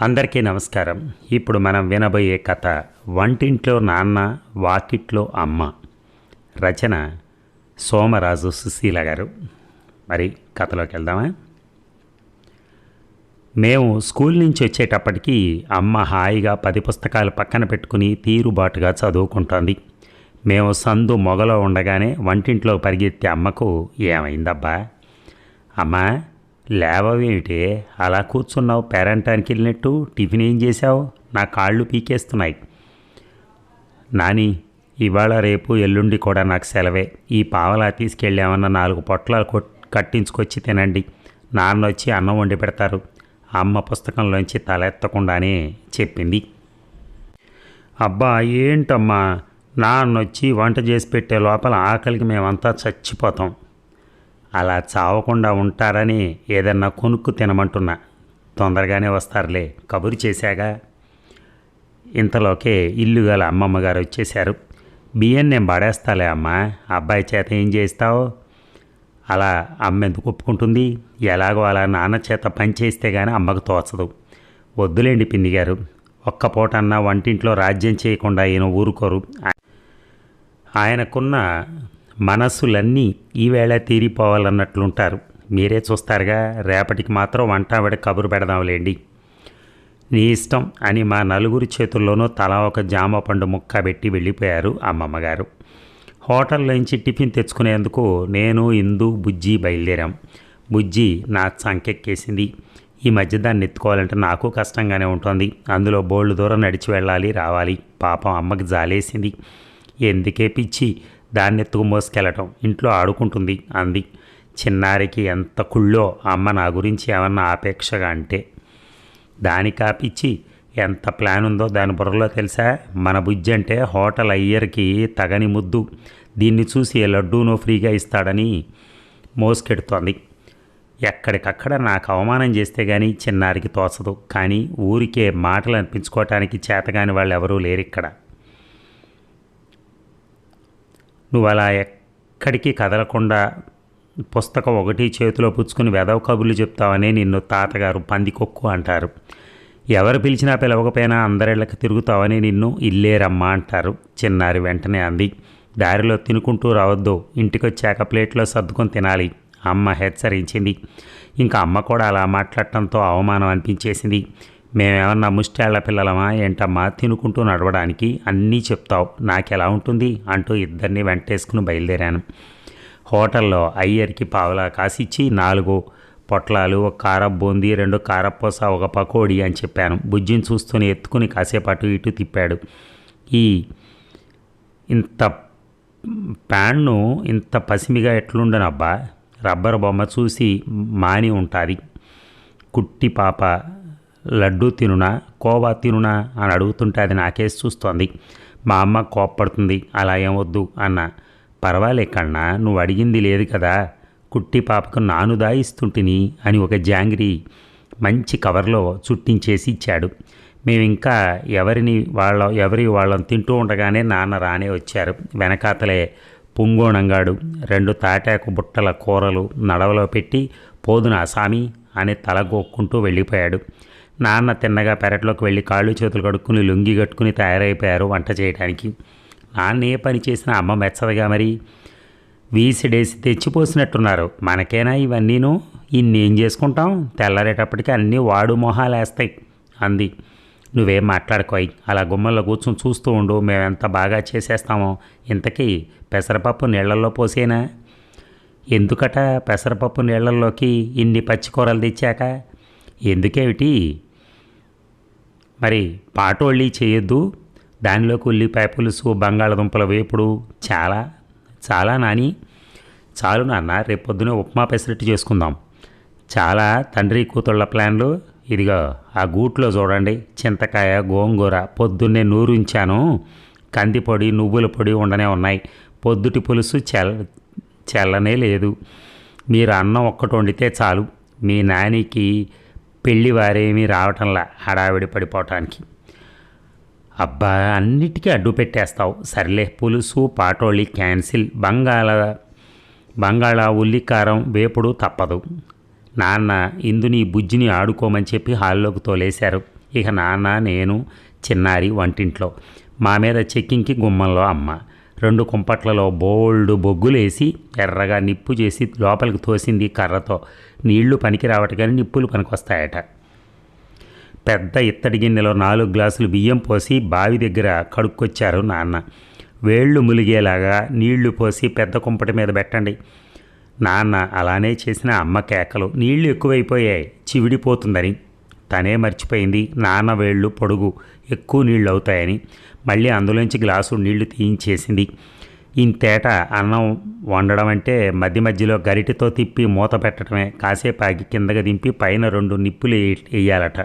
అందరికీ నమస్కారం. ఇప్పుడు మనం వినబోయే కథ వంటింట్లో నాన్న వాకిట్లో అమ్మ. రచన సోమరాజు సుశీల గారు. మరి కథలోకి వెళ్దామా? మేము స్కూల్ నుంచి వచ్చేటప్పటికి అమ్మ హాయిగా పది పుస్తకాలు పక్కన పెట్టుకుని తీరుబాటుగా చదువుకుంటోంది. మేము సందు మొగలో ఉండగానే వంటింట్లో పరిగెత్తే అమ్మకు ఏమైందబ్బా? అమ్మా లేవవేమిటే? అలా కూర్చున్నావు పేరంటానికి వెళ్ళినట్టు టిఫిన్ ఏం చేశావు? నా కాళ్ళు పీకేస్తున్నాయి. నాని ఇవాళ రేపు ఎల్లుండి కూడా నాకు సెలవే. ఈ పావలా తీసుకెళ్ళామన్న నాలుగు పొట్లాలు కట్టించుకొచ్చి తినండి. నాన్న వచ్చి అన్నం వండి పెడతారు. అమ్మ పుస్తకంలోంచి తలెత్తకుండానే చెప్పింది. అబ్బా ఏంటమ్మా? నాన్న వచ్చి వంట చేసి పెట్టే లోపల ఆకలికి మేమంతా చచ్చిపోతాం. అలా చావకుండా ఉంటారని ఏదన్నా కొనుక్కు తినమంటున్నా. తొందరగానే వస్తారులే కబురు చేశాగా. ఇంతలోకే ఇల్లు గల అమ్మమ్మ గారు వచ్చేశారు. బియ్యం నేను పడేస్తాలే అమ్మ అబ్బాయి చేత ఏం చేస్తావు అలా అమ్మ ఎందుకు ఒప్పుకుంటుంది? ఎలాగో అలా నాన్న చేత పని చేస్తే కానీ అమ్మకు తోచదు. వద్దులేండి పిన్ని గారు ఒక్క పూటన్నా వంటింట్లో రాజ్యం చేయకుండా ఈయన ఊరుకోరు. ఆయనకున్న మనస్సులన్నీ ఈవేళ తీరిపోవాలన్నట్లుంటారు. మీరే చూస్తారుగా రేపటికి మాత్రం వంట ఆవిడ కబురు పెడదాంలేండి. నీ ఇష్టం అని మా నలుగురి చేతుల్లోనూ తలా ఒక జామ పండు ముక్క పెట్టి వెళ్ళిపోయారు అమ్మమ్మగారు. హోటల్లోంచి టిఫిన్ తెచ్చుకునేందుకు నేను ఇందు బుజ్జి బయలుదేరాం. బుజ్జి నా సంకెక్కేసింది. ఈ మధ్య దాన్ని ఎత్తుకోవాలంటే నాకు కష్టంగానే ఉంటుంది. అందులో బోల్డ్ దూరం నడిచి వెళ్ళాలి రావాలి. పాపం అమ్మకి జాలేసింది. ఎందుకే పిచ్చి? దాన్ని ఎత్తుకు మోసుకెళ్ళటం. ఇంట్లో ఆడుకుంటుంది. అంది. చిన్నారికి ఎంత కుళ్ళో అమ్మ నా గురించి ఏమన్నా ఆపేక్షగా అంటే. దాని కాపిచ్చి ఎంత ప్లాన్ ఉందో దాని బుర్రలో తెలుసా? మన బుజ్జి అంటే హోటల్ అయ్యర్కి తగని ముద్దు. దీన్ని చూసి లడ్డూను ఫ్రీగా ఇస్తాడని మోసుకెడుతోంది. ఎక్కడికక్కడ నాకు అవమానం చేస్తే కానీ చిన్నారికి తోచదు. కానీ ఊరికే మాటలు అనిపించుకోవటానికి చేతగాని వాళ్ళు ఎవరూ లేరు ఇక్కడ నువ్వు అలా ఎక్కడికి కదలకుండా పుస్తకం ఒకటి చేతిలో పుచ్చుకుని వెదవ కబుర్లు చెప్తావనే నిన్ను తాతగారు పందికొక్కు అంటారు. ఎవరు పిలిచినా పిలవకపోయినా అందరిళ్ళకి తిరుగుతావని నిన్ను ఇల్లేరమ్మా అంటారు. చిన్నారి వెంటనే అంది. దారిలో తినుకుంటూ రావద్దు. ఇంటికొచ్చాక ప్లేట్లో సర్దుకొని తినాలి. అమ్మ హెచ్చరించింది. ఇంకా అమ్మ కూడా అలా మాట్లాడటంతో అవమానం అనిపించేసింది. మేమేమన్నా ముష్టాళ్ళ పిల్లలమా ఏంటమ్మా తినుకుంటూ నడవడానికి అన్నీ చెప్తావు. నాకెలా ఉంటుంది? అంటూ ఇద్దరిని వెంటేసుకుని బయలుదేరాను. హోటల్లో అయ్యర్కి పావులా కాసిచ్చి నాలుగు పొట్లాలు ఒక కార బూందీ రెండు కారపూస ఒక పకోడీ అని చెప్పాను. బుజ్జిని చూస్తూనే ఎత్తుకుని కాసేపు అటు ఇటు తిప్పాడు. ఈ ఇంత ప్యాన్ను ఇంత పసిమిగా ఎట్లుండనబ్బా? రబ్బర్ బొమ్మ చూసి మాని ఉంటుంది. కుట్టి పాప లడ్డూ తినునా కోవా తినునా అని అడుగుతుంటే అది నాకేసి చూస్తోంది. మా అమ్మ కోప్పడుతుంది. అలా ఏం వద్దు అన్న. పర్వాలే కన్నా నువ్వు అడిగింది లేదు కదా. కుట్టి పాపకు నాను దాయిస్తుంటిని అని ఒక జాంగ్రీ మంచి కవర్లో చుట్టించేసి ఇచ్చాడు. మేము ఇంకా ఎవరిని వాళ్ళ ఎవరి వాళ్ళని తింటూ ఉండగానే నాన్న రానే వచ్చారు. వెనకాతలే పుంగోణంగాడు. రెండు తాటాకు బుట్టల కూరలు నడవలో పెట్టి పోదున సామి అని తలగొక్కుంటూ వెళ్ళిపోయాడు. నాన్న తిన్నగా పెరట్లోకి వెళ్ళి కాళ్ళు చేతులు కడుక్కుని లొంగి కట్టుకుని తయారైపోయారు వంట చేయడానికి. నాన్న ఏ పని చేసినా అమ్మ మెచ్చదుగా మరి. వీసిడేసి తెచ్చిపోసినట్టున్నారు. మనకేనా ఇవన్నీను? ఇన్నేం చేసుకుంటాం? తెల్లారేటప్పటికి అన్నీ వాడు మొహాలేస్తాయి అంది. నువ్వేం మాట్లాడుకోయి? అలా గుమ్మల్లో కూర్చొని చూస్తూ ఉండు. మేము ఎంత బాగా చేసేస్తామో. ఇంతకీ పెసరపప్పు నీళ్ళల్లో పోసేనా? ఎందుకట పెసరపప్పు నీళ్ళల్లోకి ఇన్ని పచ్చికూరలు తెచ్చాక? ఎందుకేమిటి? మరి పాటోళ్ళి చేయొద్దు. దానిలోకి ఉల్లిపాయ పులుసు బంగాళదుంపల వేపుడు చాలా చాలా నాని. చాలు నాన్న రేపొద్దునే ఉప్మా పెసరట్టు చేసుకుందాం. చాలా తండ్రి కూతుళ్ళ ప్లాన్లు. ఇదిగో ఆ గూట్లో చూడండి. చింతకాయ గోంగూర పొద్దున్నే నూరుంచాను. కందిపొడి నువ్వుల పొడి ఉండనే ఉన్నాయి. పొద్దుటి పులుసు చెల్ చల్లనే లేదు. మీరు అన్నం ఒక్కటి వండితే చాలు. మీ నానికి పెళ్ళి వారేమీ రావటంలా హడావిడి పడిపోవటానికి. అబ్బా అన్నిటికీ అడ్డు పెట్టేస్తావు. సర్లే పులుసు పాటోళి క్యాన్సిల్. బంగాళ బంగాళ ఉల్లికారం వేపుడు తప్పదు. నాన్న ఇందుని బుజ్జిని ఆడుకోమని చెప్పి హాల్లోకి తోలేశారు. ఇక నాన్న నేను చిన్నారి వంటింట్లో. మా మీద చెక్కింగ్కి గుమ్మంలో అమ్మ. రెండు కుంపట్లలో బోల్డ్ బొగ్గులేసి ఎర్రగా నిప్పు చేసి లోపలికి తోసింది కర్రతో. నీళ్ళు పనికి రావట కానీ నిప్పులు పనికొస్తాయట. పెద్ద ఇత్తడి గిన్నెలో నాలుగు గ్లాసులు బియ్యం పోసి బావి దగ్గర కడుక్కొచ్చారు నాన్న. వేళ్ళు ములిగేలాగా నీళ్ళు పోసి పెద్ద కుంపటి మీద పెట్టండి. నాన్న అలానే చేసిన అమ్మ కేకలు. నీళ్ళు ఎక్కువైపోయాయి. చివిడిపోతుందని. తనే మర్చిపోయింది. నాన్న వేళ్ళు పొడుగు. ఎక్కువ నీళ్ళు అవుతాయని మళ్ళీ అందులోంచి గ్లాసు నీళ్ళు తీయించేసింది. ఇంతేట అన్నం వండడం అంటే మధ్య మధ్యలో గరిటెతో తిప్పి మూత పెట్టడమే. కాసేపు ఆగి కిందకి దింపి పైన రెండు నిప్పులు వేయాలట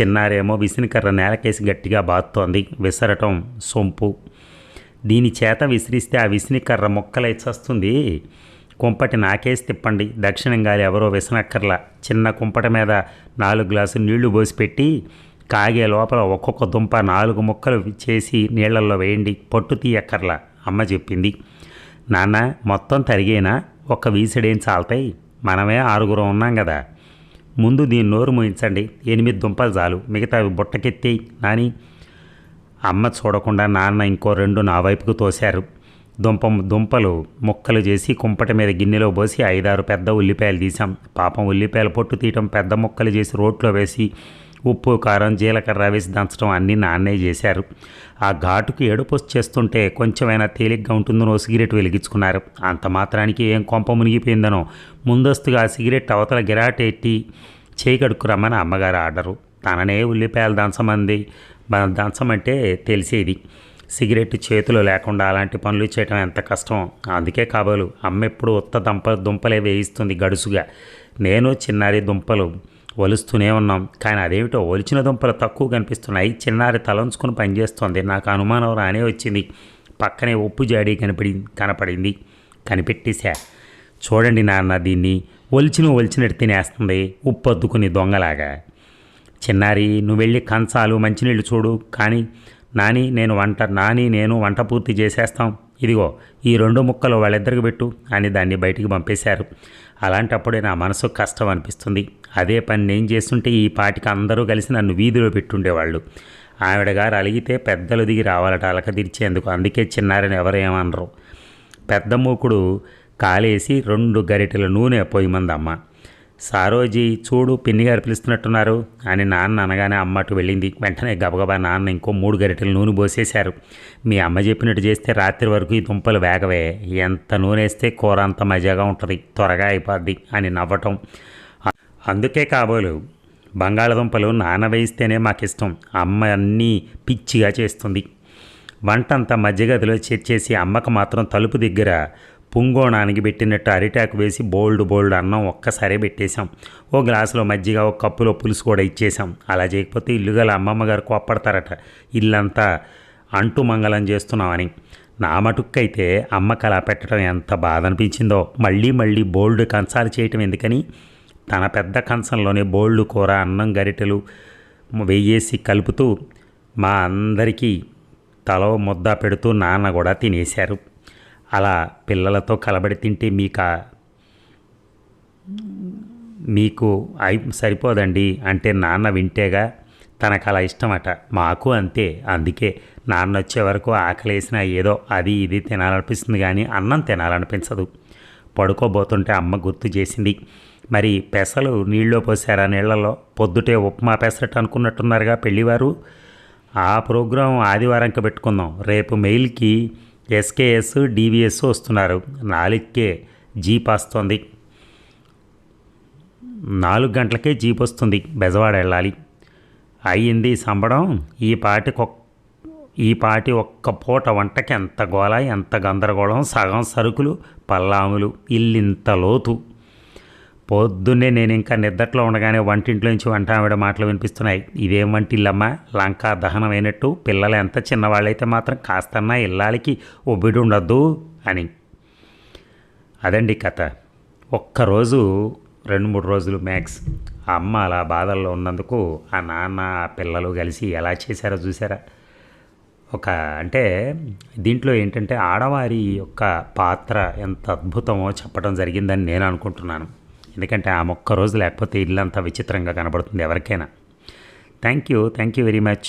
చిన్నారేమో విసినికర్ర నేలకేసి గట్టిగా బాత్తోంది విసరటం సొంపు. దీని చేత విసిరిస్తే ఆ విసినికర్ర మొక్కలై చస్తుంది. కుంపటి నాకేసి తిప్పండి. దక్షిణం గాలి ఎవరో విసనక్కర్ల. చిన్న కుంపట మీద నాలుగు గ్లాసులు నీళ్ళు పోసి పెట్టి కాగే లోపల ఒక్కొక్క దుంప నాలుగు ముక్కలు చేసి నీళ్ళలో వేయండి. పొట్టు తీయక్కర్లా అమ్మ చెప్పింది. నాన్న మొత్తం తరిగేనా? ఒక్క వీసడేం చాలతాయి? మనమే ఆరుగురం ఉన్నాం కదా ముందు దీని నోరు మూయించండి. ఎనిమిది దుంపలు చాలు. మిగతావి బుట్టకెత్తేయి నాని. అమ్మ చూడకుండా నాన్న ఇంకో రెండు నా వైపుకు తోశారు. దుంప దుంపలు ముక్కలు చేసి కుంపటి మీద గిన్నెలో పోసి ఐదారు పెద్ద ఉల్లిపాయలు తీసాం పాపం ఉల్లిపాయల పొట్టు తీయటం పెద్ద ముక్కలు చేసి రోట్లో వేసి ఉప్పు కారం జీలకర్ర వేసి దంచడం అన్నీ నాన్నే చేశారు. ఆ ఘాటుకు ఏడుపు చేస్తుంటే కొంచెమైనా తేలిగ్గా ఉంటుందనో సిగరెట్ వెలిగించుకున్నారు. అంత మాత్రానికి ఏం కొంప మునిగిపోయిందనో ముందస్తుగా ఆ సిగరెట్ అవతల గిరాటెట్టి చేయగడుక్కు రమ్మని అమ్మగారు ఆర్డరు. తననే ఉల్లిపాయలు దంచమంది. దంచమంటే తెలిసేది. సిగరెట్ చేతిలో లేకుండా అలాంటి పనులు చేయటం ఎంత కష్టం? అందుకే కాబోలు అమ్మ ఎప్పుడు ఉత్త దంప దుంపలే వేయిస్తుంది గడుసుగా. నేను చిన్నారి దుంపలు. ఒలుస్తూనే ఉన్నాం. కానీ అదేమిటో ఒలిచిన దుంపలు తక్కువ కనిపిస్తున్నాయి. చిన్నారి తలంచుకుని పనిచేస్తోంది. నాకు అనుమానం రానే వచ్చింది. పక్కనే ఉప్పు జాడి కనపడి కనపడింది. కనిపెట్టేశా. చూడండి నాన్న దీన్ని. ఒలిచిన ఒలిచినట్టు తినేస్తుంది. ఉప్పు అద్దుకుని దొంగలాగా. చిన్నారి నువ్వు వెళ్ళి కంచాలు మంచినీళ్ళు చూడు. కానీ నాని నేను వంట నాని నేను వంట పూర్తి చేసేస్తాం. ఇదిగో ఈ రెండు ముక్కలు వాళ్ళిద్దరికి పెట్టు అని దాన్ని బయటికి పంపేశారు. అలాంటప్పుడే నా మనసు కష్టం అనిపిస్తుంది. అదే పని నేను చేస్తుంటే ఈ పాటికి అందరూ కలిసి నన్ను వీధిలో పెట్టుండేవాళ్ళు. ఆవిడ గారు అలిగితే పెద్దలు దిగి రావాలట అలక తీర్చేందుకు. అందుకే చిన్నారని ఎవరేమనరు పెద్ద మూకుడు కాలేసి రెండు గరిటెల నూనె పోయి పొయ్యమందమ్మ సారోజీ చూడు పిన్ని గారు పిలుస్తున్నట్టున్నారు. అని నాన్న అనగానే అమ్మటు వెళ్ళింది. వెంటనే గబగబా నాన్న ఇంకో మూడు గరిటెలు నూనె పోసేశారు. మీ అమ్మ చెప్పినట్టు చేస్తే రాత్రి వరకు ఈ దుంపలు వేగవే. ఎంత నూనె వేస్తే కూర అంత మజాగా ఉంటుంది. త్వరగా అయిపోద్ది అని నవ్వటం. అందుకే కాబోలు బంగాళదుంపలు నానవేయిస్తేనే మాకు ఇష్టం అమ్మ అన్నీ పిచ్చిగా చేస్తుంది. వంటంతా మధ్యగదిలో చేర్చేసి అమ్మకు మాత్రం తలుపు దగ్గర పుంగోణానికి పెట్టినట్టు అరిటాకు వేసి బోల్డ్ బోల్డ్ అన్నం ఒక్కసారే పెట్టేశాం. ఓ గ్లాసులో మజ్జిగ ఒక కప్పులో పులుసు కూడా ఇచ్చేసాం అలా చేయకపోతే ఇల్లు గల అమ్మమ్మ గారు కోప్పడతారట. ఇల్లంతా అంటు మంగళం చేస్తున్నామని. నా మటుక్కైతే అమ్మకు అలా పెట్టడం ఎంత బాధ అనిపించిందో. మళ్ళీ మళ్ళీ బోల్డ్ కంచాలు చేయటం ఎందుకని? తన పెద్ద కంచంలోనే బోల్డ్ కూర అన్నం గరిటెలు వెయ్యేసి కలుపుతూ మా అందరికీ తలో ముద్ద పెడుతూ నాన్న కూడా తినేశారు. అలా పిల్లలతో కలబడి తింటే మీకు మీకు అయి సరిపోదండి అంటే నాన్న వింటేగా తనకు అలా ఇష్టమట. మాకు అంతే. అందుకే నాన్న వచ్చే వరకు ఆకలేసినా ఏదో అది ఇది తినాలనిపిస్తుంది కానీ అన్నం తినాలనిపించదు. పడుకోబోతుంటే అమ్మ గుర్తు చేసింది. మరి పెసలు నీళ్ళలో పోసారా నీళ్ళలో? పొద్దుటే ఉప్మా పెసరట్టు అనుకున్నట్టున్నారుగా పెళ్ళివారు. ఆ ప్రోగ్రాం ఆదివారంకి పెట్టుకుందాం. రేపు మెయిల్కి ఎస్కేఎస్ డివిఎస్ వస్తున్నారు. నాలుగుకే జీప్ వస్తుంది. నాలుగు గంటలకే జీప్ వస్తుంది. బెజవాడ వెళ్ళాలి. అయ్యింది సంబడం. ఈ పాటికి ఈ పాటి ఒక్క పూట వంటకి ఎంత గోల ఎంత గందరగోళం సగం సరుకులు పల్లాములు ఇల్లింత లోతు. పొద్దున్నే నేను ఇంకా నిద్దట్లో ఉండగానే వంటింట్లోంచి వంట ఆవిడ మాటలు వినిపిస్తున్నాయి. ఇదేం వంటిల్లమ్మా? లంకా దహనం అయినట్టు పిల్లలు ఎంత చిన్నవాళ్ళైతే మాత్రం కాస్తన్నా ఇల్లాలకి ఒబ్బిడి ఉండొద్దు అని. అదండి కథ. ఒక్కరోజు రెండు మూడు రోజులు మ్యాక్స్ ఆ అమ్మ అలా బాధల్లో ఉన్నందుకు ఆ నాన్న ఆ పిల్లలు కలిసి ఎలా చేశారో చూసారా ఒక అంటే దీంట్లో ఏంటంటే ఆడవారి యొక్క పాత్ర ఎంత అద్భుతమో చెప్పడం జరిగిందని నేను అనుకుంటున్నాను. ఎందుకంటే ఆ ఒక్క రోజు లేకపోతే ఇల్లంతా విచిత్రంగా కనబడుతుంది ఎవరికైనా. Thank you thank you very much